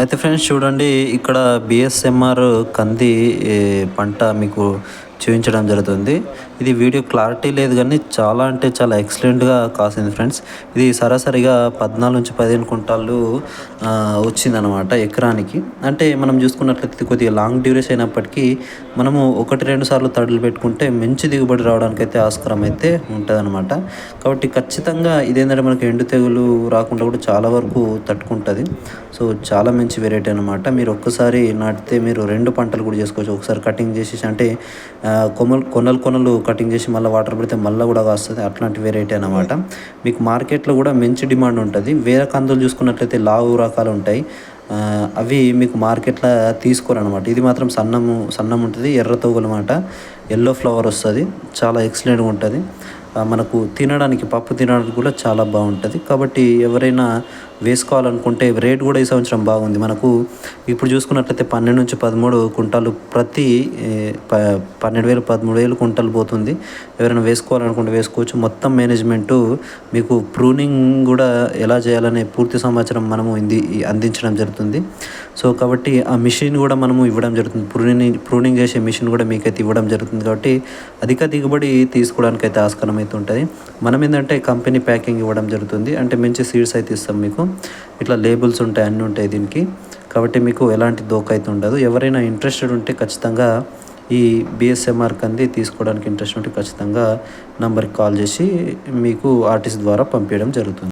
అయితే ఫ్రెండ్స్ చూడండి ఇక్కడ బిఎస్ఎంఆర్ కంది పంట మీకు చూపించడం జరుగుతుంది. ఇది వీడియో క్లారిటీ లేదు కానీ చాలా అంటే చాలా ఎక్సలెంట్గా కాసింది ఫ్రెండ్స్. ఇది సరాసరిగా పద్నాలుగు నుంచి పదిహేను కుంటాలు వచ్చిందనమాట ఎకరానికి. అంటే మనం చూసుకున్నట్లయితే కొద్దిగా లాంగ్ డ్యూరేషన్ అయినప్పటికీ మనము ఒకటి రెండు సార్లు తడులు పెట్టుకుంటే మంచి దిగుబడి రావడానికి అయితే ఆస్కారం అయితే ఉంటుందన్నమాట. కాబట్టి ఖచ్చితంగా ఇదేంటంటే మనకి ఎండు తెగులు రాకుండా కూడా చాలా వరకు తట్టుకుంటుంది. సో చాలా మంచి వెరైటీ అనమాట మీరు ఒక్కసారి నాటితే మీరు రెండు పంటలు కూడా చేసుకోవచ్చు. ఒకసారి కటింగ్ చేసేసి అంటే కొమ్మలు కొనలు కొనలు కటింగ్ చేసి మళ్ళీ వాటర్ పెడితే మళ్ళీ కూడా వస్తుంది అట్లాంటి వెరైటీ అనమాట మీకు మార్కెట్లో కూడా మంచి డిమాండ్ ఉంటుంది. వేరే కందులు చూసుకున్నట్లయితే లావు రకాలు ఉంటాయి. అవి మీకు మార్కెట్లో తీసుకోరనమాట ఇది మాత్రం సన్నము సన్నం ఉంటుంది. ఎర్ర తోగులు అనమాట ఎల్లో ఫ్లవర్ వస్తుంది. చాలా ఎక్సలెంట్గా ఉంటుంది. మనకు తినడానికి పప్పు తినడానికి కూడా చాలా బాగుంటుంది. కాబట్టి ఎవరైనా వేసుకోవాలనుకుంటే రేట్ కూడా ఈ సంవత్సరం బాగుంది. మనకు ఇప్పుడు చూసుకున్నట్లయితే పన్నెండు నుంచి పదమూడు కుంటాలు ప్రతి ప పన్నెండు వేలు పదమూడు వేలు కుంటలు పోతుంది. ఎవరైనా వేసుకోవాలనుకుంటే వేసుకోవచ్చు. మొత్తం మేనేజ్మెంటు మీకు ప్రూనింగ్ కూడా ఎలా చేయాలనే పూర్తి సమాచారం మనము ఇంది అందించడం జరుగుతుంది. సో కాబట్టి ఆ మిషన్ కూడా మనము ఇవ్వడం జరుగుతుంది. ప్రూనింగ్ ప్రూనింగ్ చేసే మిషన్ కూడా మీకైతే ఇవ్వడం జరుగుతుంది. కాబట్టి అధిక దిగుబడి తీసుకోవడానికి అయితే ఆస్కారం అయితే ఉంటుంది. మనం ఏంటంటే కంపెనీ ప్యాకింగ్ ఇవ్వడం జరుగుతుంది. అంటే మంచి సీడ్స్ అయితే ఇస్తాం మీకు. ఇట్లా లేబుల్స్ ఉంటాయి అన్నీ ఉంటాయి దీనికి. కాబట్టి మీకు ఎలాంటి దోక అయితే ఉండదు. ఎవరైనా ఇంట్రెస్టెడ్ ఉంటే ఖచ్చితంగా ఈ బిఎస్ఎంఆర్ కంది తీసుకోవడానికి ఇంట్రెస్ట్ ఉంటే ఖచ్చితంగా నంబర్కి కాల్ చేసి మీకు ఆర్టిస్ట్ ద్వారా పంపించడం జరుగుతుంది.